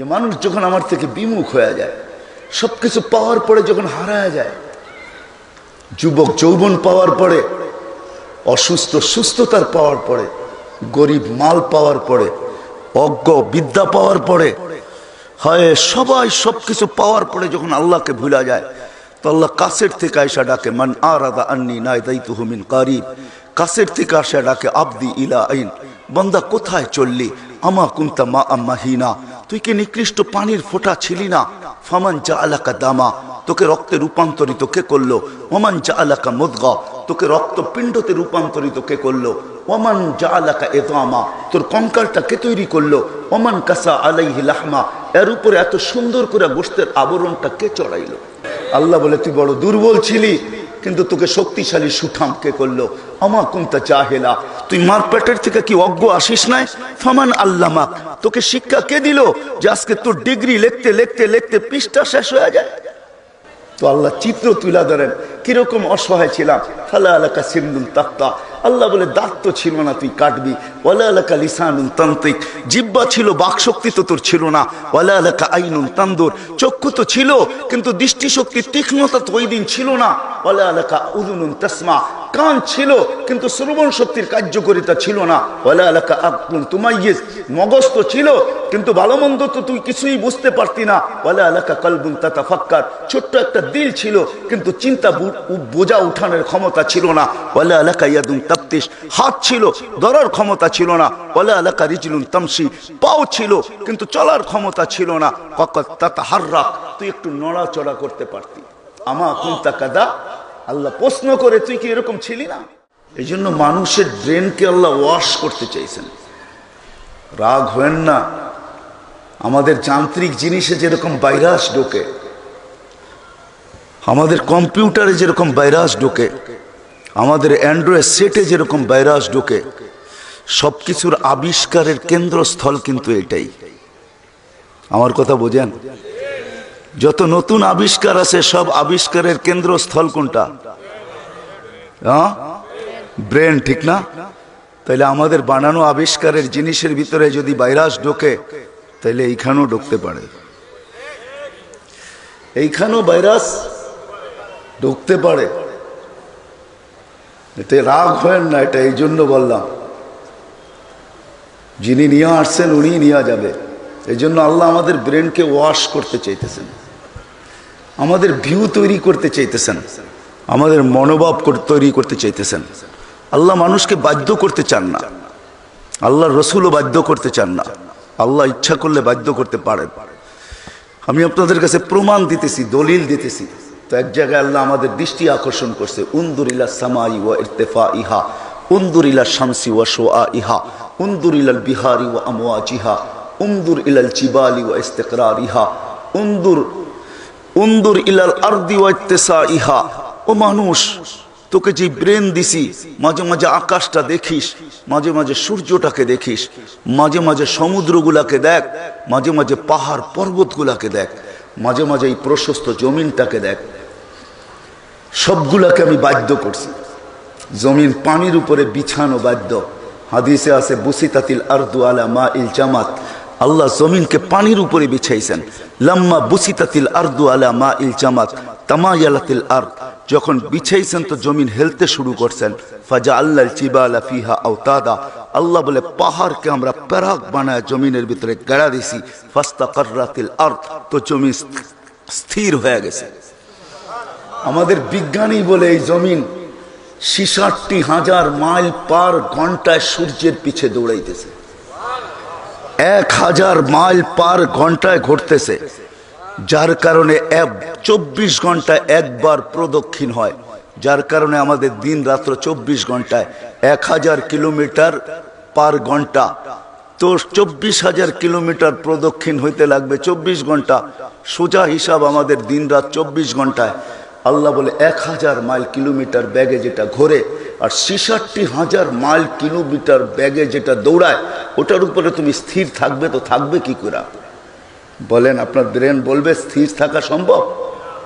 যে মানুষ যখন আমার থেকে বিমুখ হয়ে যায় সব কিছু পাওয়ার পরে যখন হারায় যায়, যুবক যৌবন পাওয়ার পরে, অসুস্থ সুস্থতার পাওয়ার পরে, গরিব মাল পাওয়ার পরে, অজ্ঞ বিদ্যা পাওয়ার পরে, হয় সবাই সব কিছু পাওয়ার পরে যখন আল্লাহকে ভুলা যায়, তো আল্লাহ কাছের থেকে আয়সা ডাকে, মান আরাদা আন্নি নাই দায়িত্ব হুমিন কারিব। কাছের থেকে আসা ডাকে, আবদি ইলা আইন। বন্দা, কোথায় চললি? আমা কুন্তা মা আম্মাহিনা তুই কি নিকৃষ্ট পানির ফোঁটা ছিলি না? ফামান যা আলাকা দামা। তোকে রক্তে রূপান্তরিত কে করল? ওমান যা আলাকা মুদগা। তোকে রক্ত পিণ্ডতে রূপান্তরিত কে করল? ওমান যা আলাকা এদামা তোর কঙ্কালটা কে তৈরি করল? ওমান কাসা আলাইহি লাহমা। এর উপরে এত সুন্দর করে গোষ্ঠের আবরণটা কে চড়াইলো? আল্লাহ বলে, তুই বড় দুর্বল ছিলি, কিন্তু তোকে শক্তিশালী সুঠাম কে করল? আমা কুন্তা চাহেলা তুই মার পেটের থেকে কি অজ্ঞ আসিস নাই? ফামান আল্লামাক। তোকে শিক্ষা কে দিল যে আজকে তোর ডিগ্রি লিখতে লিখতে লিখতে পৃষ্ঠা শেষ হয়ে যায়? তো আল্লাহ চিত্র তুলা ধরেন, কীরকম অসহায় ছিলাম। ফালা আলাকা সিন্দুল তাক্তা আল্লাহ বলে, দাঁত তো ছিল না, তুই কাটবি। ওয়ালা আলাকা লিসানুন তান্ত্রিক জিব্বা ছিল, বাকশক্তি তো তোর ছিল না। ওয়ালা আলাকা আইনুন তান্দুর। চক্ষু তো ছিল, কিন্তু দৃষ্টিশক্তি, তীক্ষ্ণতা তো ওই দিন ছিল না। ওয়ালা আলাকা উদুনুন তাসমা। কান ছিল, কিন্তু শ্রবণ শক্তির কার্যকরিতা ছিল না। ওয়ালা আলাকা আকলুন তুমাইয়িজ মগজ তো ছিল, কিন্তু ভালো মন্দ তো তুই কিছুই বুঝতে পারতি না। ওয়ালা আলাকা কলবুন তাতাফাক্কার, ছোট্ট একটা দিল ছিল, কিন্তু চিন্তা বোঝা উঠানোর ক্ষমতা ছিল না। ওয়ালা আলাকা ইয়াদুন তাপ্তিস হাত ছিল, ধরার ক্ষমতা ছিল না। ওয়ালা আলাকা রিজলুন তামসি, পাও ছিল, কিন্তু চলার ক্ষমতা ছিল না। ককত তাতা হার্রাক তুই একটু নড়াচড়া করতে পারতি। আমা কুন্তা কাদা আল্লাহ প্রশ্ন করে, তুই কি এরকম ছিলি না? এই জন্য মানুষের ড্রেনকে আল্লাহ ওয়াশ করতে চাইছেন। রাগ হয়েন না। আমাদের যান্ত্রিক জিনিসে যেরকম ভাইরাস ঢোকে, আমাদের কম্পিউটারে যেরকম ভাইরাস ঢোকে, আমাদের অ্যান্ড্রয়েড সেটে যেরকম ভাইরাস ঢোকে সব কিছুর আবিষ্কারের কেন্দ্রস্থল কিন্তু এটাই। আমার কথা বোঝেন? যত নতুন আবিষ্কার আছে, সব আবিষ্কারের কেন্দ্রস্থল কোনটা? হ্যাঁ? ব্রেন, ঠিক না? তাইলে আমাদের বানানো আবিষ্কারের জিনিসের ভিতরে যদি ভাইরাস ঢোকে, তাইলে এইখানেও ঢুকতে পারে। এইখানেও ভাইরাস ঢুকতে পারে। এতে রাগ হয় না এটা, এই জন্য বললাম। যিনি নিয়ে আসছেন উনি নিয়ে যাবে। এই জন্য আল্লাহ আমাদের ব্রেনকে ওয়াশ করতে চাইতেছেন। আমাদের ভিউ তৈরি করতে চাইতেছেন। আমাদের মনোভাব তৈরি করতে চাইতেছেন। আল্লাহ মানুষকে বাধ্য করতে চান না। আল্লাহ রসুলও বাধ্য করতে চান না। আল্লাহ ইচ্ছা করলে বাধ্য করতে পারেন। আমি আপনাদের কাছে প্রমাণ দিতেছি, দলিল দিতেছি। তো এক জায়গায় আল্লাহ আমাদের দৃষ্টি আকর্ষণ করছে, উন্দুরিলা সামাই ওয়া ইরতেফা ইহা উন্দুরিলা শামসি ওয়া শোয়া ইহা উন্দুর ইলাল বিহারি ওয়া আমওয়াজিহা, উন্দুর ইলাল চিবালি ওয়া ইস্তেকরার ইহা উন্দুর উন্দুর ইলাল আরদি ওয়া ইত্তেসা ইহা ও মানুষ, তোকে যে ব্রেন দিছি, মাঝে মাঝে আকাশটা দেখিস, মাঝে মাঝে সূর্যটাকে দেখিস, মাঝে মাঝে সমুদ্রগুলাকে দেখ, মাঝে মাঝে পাহাড় পর্বতগুলাকে দেখ, মাঝে মাঝে এই প্রশস্ত জমিনটাকে দেখ। সবগুলাকে আমি বাধ্য করছি। জমিন পানির উপরে বিছানো বাধ্য। হাদিসে আছে, বুসিতাতিল আরদু আলা মা ইল জামাত। আল্লাহ জমিনকে পানির উপরে বিছাইছেন। লাম্মা বুসিতাতিল আরদু আলা মা ইল জামাত তামায়ালাতিল আর্দ। যখন বিছাইছেন তো জমিন হেলতে শুরু করছেন। ফাজা আল্লাহ চিবালা ফিহা আওতাদা। আল্লাহ বলে, পাহাড়কে আমরা প্যারাক বানায় জমিনের ভিতরে গেড়া দিছি। ফাস্তা কার্রাতিল আর্দ। তো জমি স্থির হয়ে গেছে। আমাদের বিজ্ঞানী বলে, এই জমিন ছিষট্টি হাজার মাইল পার ঘন্টায় সূর্যের পিছে দৌড়াইতেছে। এক হাজার মাইল পার ঘন্টায় ঘটতেছে, যার কারণে এক চব্বিশ ঘন্টায় একবার প্রদক্ষিণ হয়। যার কারণে আমাদের দিন রাত্র চব্বিশ ঘন্টায় এক হাজার কিলোমিটার পার ঘণ্টা। তো চব্বিশ হাজার কিলোমিটার প্রদক্ষিণ হইতে লাগবে চব্বিশ ঘণ্টা। সোজা হিসাব আমাদের দিন রাত চব্বিশ ঘন্টায়। আল্লাহ বলে, এক হাজার মাইল কিলোমিটার ব্যাগে যেটা ঘোরে আর ছিষট্টি হাজার মাইল কিলোমিটার ব্যাগে যেটা দৌড়ায় ওটার উপরে তুমি স্থির থাকবে তো থাকবে কি করে? বলেন, আপনার ব্রেন বলবে স্থির থাকা সম্ভব?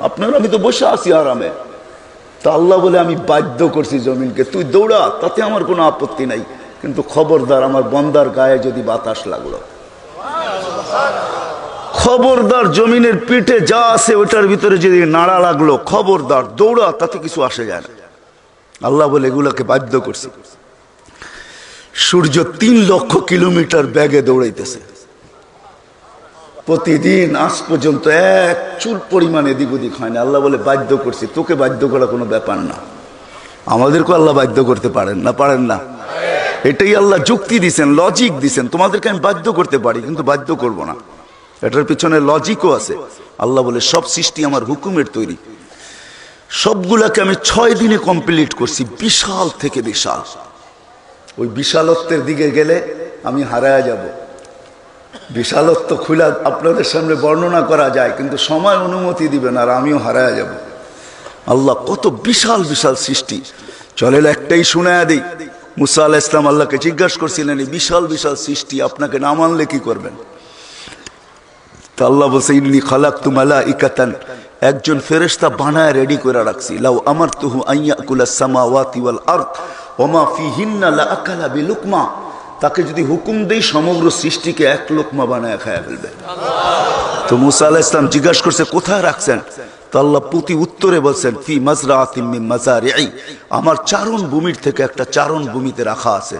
আপনার, আমি তো বসে আছি আরামে। তা আল্লাহ বলে, আমি বাধ্য করছি জমিনকে। তুই দৌড়া, তাতে আমার কোনো আপত্তি নাই। কিন্তু খবরদার, আমার বন্দার গায়ে যদি বাতাস লাগল। খবরদার জমিনের পিঠে যা আছে, ওটার ভিতরে যদি নাড়া লাগল, খবরদার, দৌড়া, তাতে কিছু আসে যায় না। আল্লাহ বলে, এগুলোকে বাধ্য করছে। সূর্য তিন লক্ষ কিলোমিটার ব্যাগে দৌড়াইতেছে। প্রতিদিন আজ পর্যন্ত এক চুল পরিমাণ এদিক ওদিক হয় না। আল্লাহ বলে, বাধ্য করছি। তোকে বাধ্য করা কোনো ব্যাপার না। আমাদেরকে আল্লাহ বাধ্য করতে পারেন না? পারেন না? এটাই আল্লাহ যুক্তি দিছেন লজিক দিছেন। তোমাদেরকে আমি বাধ্য করতে পারি, কিন্তু বাধ্য করব না। এটার পিছনে লজিকও আছে। আল্লাহ বলে, সব সৃষ্টি আমার হুকুমের তৈরি। সবগুলাকে আমি ছয় দিনে কমপ্লিট করছি, বিশাল থেকে বিশাল। ওই বিশালত্বের দিকে গেলে আমি হারায়া যাব। বিশালত্ব খুলা আপনাদের সামনে বর্ণনা করা যায়, কিন্তু সময় অনুমতি দিবেন আর আমিও হারায়া যাব। আল্লাহ কত বিশাল বিশাল সৃষ্টি। চলেন একটাই শুনে দিই। মুসা আল্লাহ ইসলাম আল্লাহকে জিজ্ঞাসা করছিলেন, এই বিশাল বিশাল সৃষ্টি আপনাকে না মানলে কি করবেন? তো আল্লাহ বলছে, ইন্নি খালাক ইকাতান একজন ফেরেশতা বানায় রেডি করে রাখছি। লাউ আমার তুহু আইয়া কুলা সামাওয়াতি ওয়াল আরদ। ওমা ফিহিন্না বিলুকমা। তাকে যদি হুকুম দেই সমগ্র সৃষ্টিকে এক লোকমা বানায় খায়া ফেলবে। তো মুসা আলাহ ইসলাম জিজ্ঞাসা করছে, কোথায় রাখছেন? তো আল্লাহ উত্তরে বলছেন, ফি মাজরা আমার চারণ ভূমির থেকে একটা চারণ ভূমিতে রাখা আছে।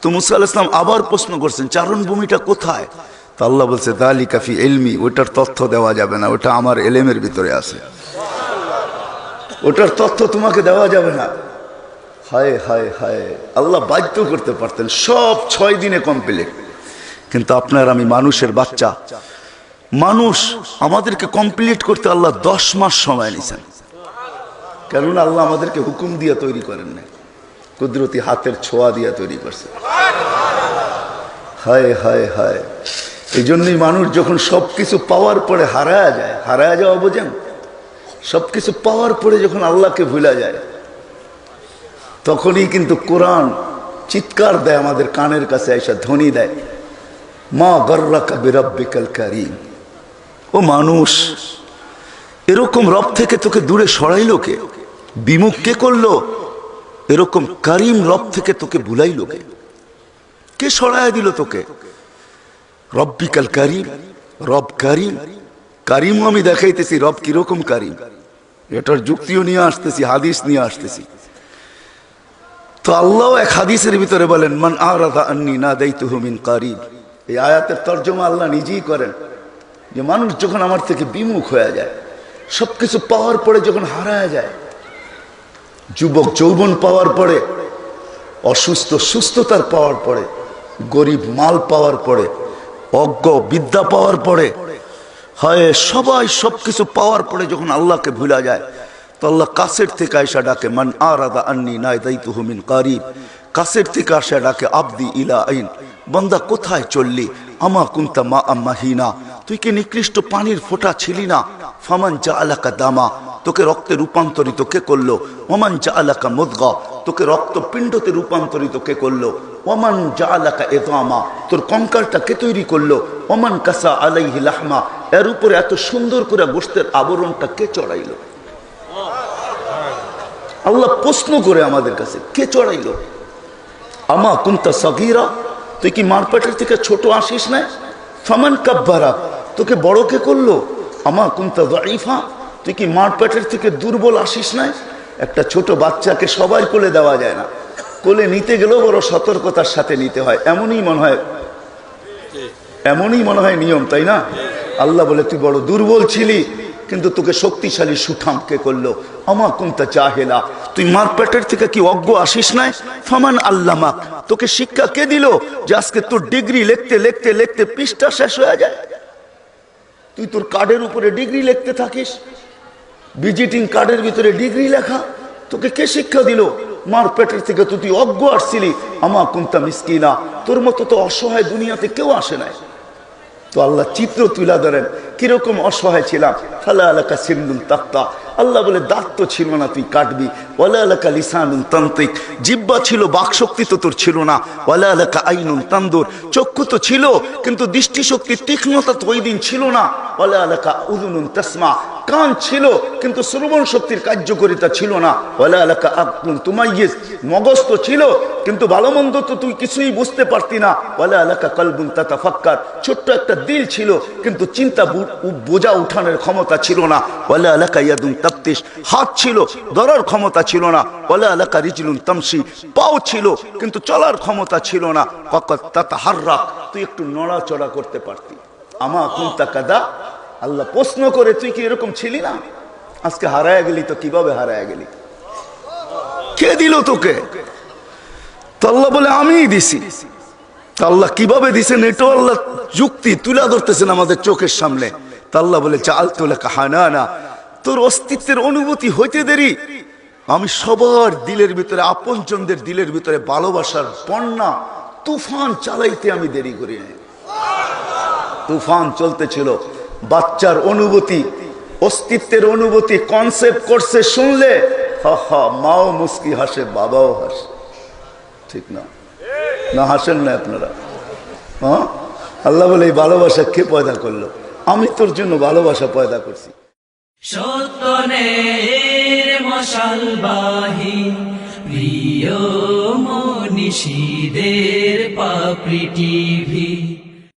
তো মুসা আলাহ ইসলাম আবার প্রশ্ন করছেন, চারণ ভূমিটা কোথায়? তো আল্লাহ বলছে দালি কাফি এলমি ওটার তথ্য দেওয়া যাবে না, ওটা আমার এলেমের ভিতরে আছে। ওটার তথ্য তোমাকে দেওয়া যাবে না। হায় হায় হায়। আল্লাহ বাধ্য করতে পারতেন সব ছয় দিনে কমপ্লিট কিন্তু আপনার আমি মানুষের বাচ্চা। মানুষ আমাদেরকে কমপ্লিট করতে আল্লাহ দশ মাস সময় নিছেন। কেননা আল্লাহ আমাদেরকে হুকুম দিয়ে তৈরি করেন না কুদরতি হাতের ছোঁয়া দিয়ে তৈরি করছে। হায় হায় হায়। এই জন্যই মানুষ যখন সব কিছু পাওয়ার পরে হারায়া যায়, হারায়া যাওয়া বোঝেন? সব কিছু পাওয়ার পরে যখন আল্লাহকে ভুলা যায় তখনই কিন্তু কোরআন চিৎকার দেয় আমাদের কানের কাছে এসে ধ্বনি দেয়। মা গর্রা কাবিরাব্বিকাল কারিম। ও মানুষ, এরকম রব থেকে তোকে দূরে সরাইলো কে? বিমুখ কে করল? এরকম কারিম রব থেকে তোকে ভুলাইলো কে? কে সরাই দিল তোকে? রব্বিকাল কারিম, রব কারিম। কারিমও আমি দেখাইতেছি, রব কীরকম কারিম। এটার যুক্তিও নিয়ে আসতেছি, হাদিস নিয়ে আসতেছি। তো আল্লাহ এক হাদিসের ভিতরে বলেন, মান আরাদা আন্নি না দায়িত্ব মিন কারিব। এই আয়াতের তর্জমা আল্লাহ নিজেই করেন, যে মানুষ যখন আমার থেকে বিমুখ হয়ে যায় সব কিছু পাওয়ার পরে যখন হারায় যায়, যুবক যৌবন পাওয়ার পরে, অসুস্থ সুস্থতার পাওয়ার পরে, গরিব মাল পাওয়ার পরে, অজ্ঞ বিদ্যা পাওয়ার পরে, হয় সবাই সব কিছু পাওয়ার পরে যখন আল্লাহকে ভুলা যায় তো আল্লাহ থেকে আয়সা ডাকে, মান আরাদা আন্নি কারিব। থেকে আসা ডাকে, আবদি ইলা আইন, বন্দা কোথায় চললি? আমা কুন্তা মা আম্মাহিনা তুই কি নিকৃষ্ট পানির ছিলি না? ফামান যা আলাকা দামা। তোকে রক্তে রূপান্তরিত কে করল? ওমান যা আলাকা মুদগা। তোকে রক্ত পিণ্ডতে রূপান্তরিত কে করল? ওমান যা আলাকা এদামা। তোর কঙ্কালটা কে তৈরি করল? ওমান কাসা আলাইহি লাহমা। এর উপরে এত সুন্দর করে গোস্তের আবরণটা কে চড়াইলো? আল্লাহ প্রশ্ন করে আমাদের কাছে, কে চড়াইলো? আমা কুন্তা সগিরা? তুই কি মারপেটের থেকে ছোট আসিস না? ফামান কাব্বারা, তোকে বড় কে করল? আমা কুন্তা দাইফা তুই কি মারপেটের থেকে দুর্বল আসিস না? একটা ছোট বাচ্চাকে সবাই কোলে দেওয়া যায় না। কোলে নিতে গেলেও বড় সতর্কতার সাথে নিতে হয়। এমনই মনে হয়, এমনই মনে হয় নিয়ম, তাই না? আল্লাহ বলে, তুই বড় দুর্বল ছিলি। কিন্তু তোকে শক্তিশালী সুঠাম কে করল। আমা কুন্তা চাহেলা তুই মার পেটের থেকে কি অজ্ঞ আসিস নাই? ফামান আল্লামাক তোকে শিক্ষা কে দিল যে আজকে তোর ডিগ্রি লিখতে লিখতে লিখতে পৃষ্ঠা শেষ হয়ে যায়? তুই তোর কার্ডের উপরে ডিগ্রি লিখতে থাকিস? ভিজিটিং কার্ডের ভিতরে ডিগ্রি লেখা? তোকে কে শিক্ষা দিল? মার পেটের থেকে তুই অজ্ঞ আসছিলি। আমা কুন্তা মিসকিনা। তোর মতো তো অসহায় দুনিয়াতে কেউ আসে নাই। তো আল্লাহ চিত্র তুলা ধরেন, কীরকম অসহায় ছিলাম। ফালা আলাকা সিন্দুল তাক্তা আল্লাহ বলে, দাঁত তো ছিল না, তুই কাটবি। ওয়ালা এলাকা লিসানুন তান্ত্রিক জিব্বা ছিল, বাকশক্তি তো তোর ছিল না। ওয়ালা এলাকা আইনুন তান্দুর। চক্ষু তো ছিল, কিন্তু দৃষ্টিশক্তি তীক্ষ্ণতা তো ওই দিন ছিল না। ওলা আলাকা উদুনুন তাসমা। কান ছিল, কিন্তু শ্রবণ শক্তির কার্যকারিতা ছিল না। ওলা আলাকা আকুন তুমাইয়েস মগজ তো ছিল, কিন্তু ভালো মন্দ তো তুই কিছুই বুঝতে পারতি না। ওলা আলাকা কলবুন তাতা ফাক্কার ছোট্ট একটা দিল ছিল, কিন্তু চিন্তা বোঝা উঠানোর ক্ষমতা ছিল না। ওলা আলাকা ইয়াদুন তাপ্তিস হাত ছিল, ধরার ক্ষমতা ছিল না। ওলা আলাকা রিজলুন তামসি পাও ছিল, কিন্তু চলার ক্ষমতা ছিল না। ককত তাতা হার্রা তুই একটু নড়াচড়া করতে পারতি। আমা কুন্তা কাদা আল্লাহ প্রশ্ন করে, তুই কি এরকম ছিলি না? আজকে হারায় গেলি তো কীভাবে হারায় গেলি? কে দিল তোকে? আল্লাহ বলে, আমিই দিছি। আল্লাহ কীভাবে দিছেন? এটাও আল্লাহ যুক্তি তুলে ধরতেছেন আমাদের চোখের সামনে। তা আল্লাহ বলে চাল তোলে কাহানা না তোর অস্তিত্বের অনুভূতি হইতে দেরি। আমি সবার দিলের ভিতরে, আপনজনদের দিলের ভিতরে ভালোবাসার বন্যা তুফান চালাইতে আমি দেরি করি তুফান চলতেছিল। বাচ্চার অনুভূতি, অস্তিত্বের অনুভূতি কনসেপ্ট করছে, শুনলে, হা মাও মুস্কি হাসে, বাবাও হাসে। ঠিক না? না, হাসেন না আপনারা। হ্যাঁ? আল্লাহ বলে, এই ভালোবাসা কে পয়দা করল? আমি তোর জন্য ভালোবাসা পয়দা করছি। সত্যনের মশালবাহী প্রিয় মনীষীদের পাপড়ি টিভি।